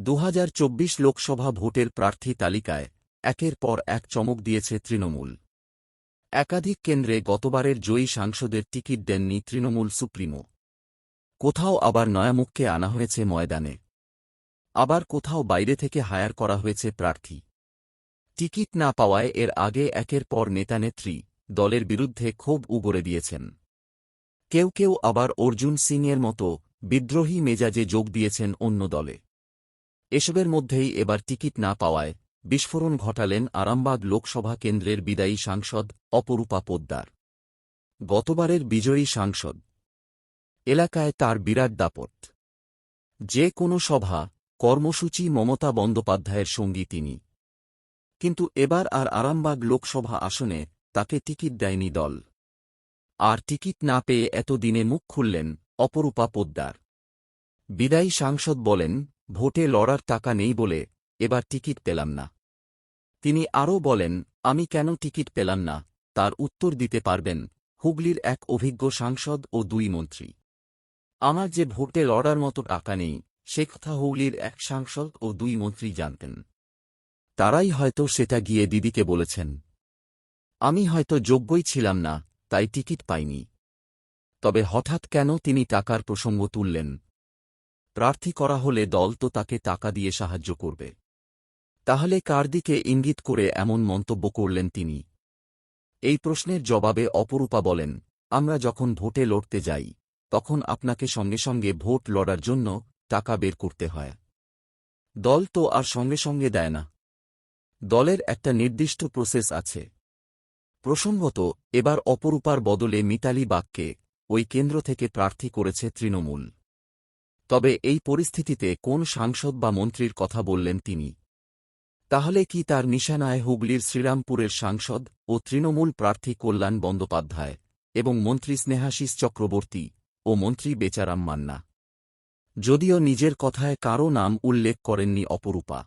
দু হাজার চব্বিশ লোকসভা ভোটের প্রার্থী তালিকায় একের পর এক চমক দিয়েছে তৃণমূল। একাধিক কেন্দ্রে গতবারের জয়ী সাংসদের টিকিট দেননি তৃণমূল সুপ্রিমো। কোথাও আবার নয়ামুখকে আনা হয়েছে ময়দানে। আবার কোথাও বাইরে থেকে হায়ার করা হয়েছে প্রার্থী। টিকিট না পাওয়ায় এর আগে একের পর নেতানেত্রী দলের বিরুদ্ধে ক্ষোভ উগরে দিয়েছেন। কেউ কেউ আবার অর্জুন সিংয়ের মতো বিদ্রোহী মেজাজে যোগ দিয়েছেন অন্য দলে। এসবের মধ্যেই এবার টিকিট না পাওয়ায় বিস্ফোরণ ঘটালেন আরামবাগ লোকসভা কেন্দ্রের বিদায়ী সাংসদ অপরূপা পোদ্দার। গতবারের বিজয়ী সাংসদ। এলাকায় তার বিরাট দাপট। যে কোনো সভা, কর্মসূচি মমতা বন্দ্যোপাধ্যায়ের সঙ্গী তিনি। কিন্তু এবার আর আরামবাগ লোকসভা আসনে তাকে টিকিট দেয়নি দল। আর টিকিট না পেয়ে এতদিনে মুখ খুললেন অপরূপা পোদ্দার। বিদায়ী সাংসদ বলেন ভোটে লড়ার টাকা নেই বলে এবার টিকিট পেলাম না। তিনি আরও বলেন, আমি কেন টিকিট পেলাম না? তার উত্তর দিতে পারবেন হুগলির এক অভিজ্ঞ সাংসদ ও দুই মন্ত্রী। আমার যে ভোটে লড়ার মতো টাকা নেই, সে কথা হুগলির এক সাংসদ ও দুই মন্ত্রী জানতেন। তারাই হয়তো সেটা গিয়ে দিদিকে বলেছেন। আমি হয়তো যোগ্যই ছিলাম না, তাই টিকিট পাইনি। তবে হঠাৎ কেন তিনি টাকার প্রসঙ্গ তুললেন? প্রার্থী করা হলে দল তো তাকে টাকা দিয়ে সাহায্য করবে। তাহলে কার দিকে ইঙ্গিত করে এমন মন্তব্য করলেন তিনি? এই প্রশ্নের জবাবে অপরূপা বলেন, আমরা যখন ভোটে লড়তে যাই, তখন আপনাকে সঙ্গে সঙ্গে ভোট লড়ার জন্য টাকা বের করতে হয়। দল তো আর সঙ্গে সঙ্গে দেয় না। দলের একটা নির্দিষ্ট প্রসেস আছে। প্রসঙ্গত, এবার অপরূপার বদলে মিতালি বাগকে ওই কেন্দ্র থেকে প্রার্থী করেছে তৃণমূল। তবে এই পরিস্থিতিতে কোন সাংসদ বা মন্ত্রীর কথা বললেন তিনি? তাহলে কি তার নিশানায় হুগলির শ্রীরামপুরের সাংসদ ও তৃণমূল প্রার্থী কল্যাণ বন্দ্যোপাধ্যায় এবং মন্ত্রী স্নেহাশিস চক্রবর্তী ও মন্ত্রী বেচারাম মান্না? যদিও নিজের কথায় কারও নাম উল্লেখ করেননি অপরূপা।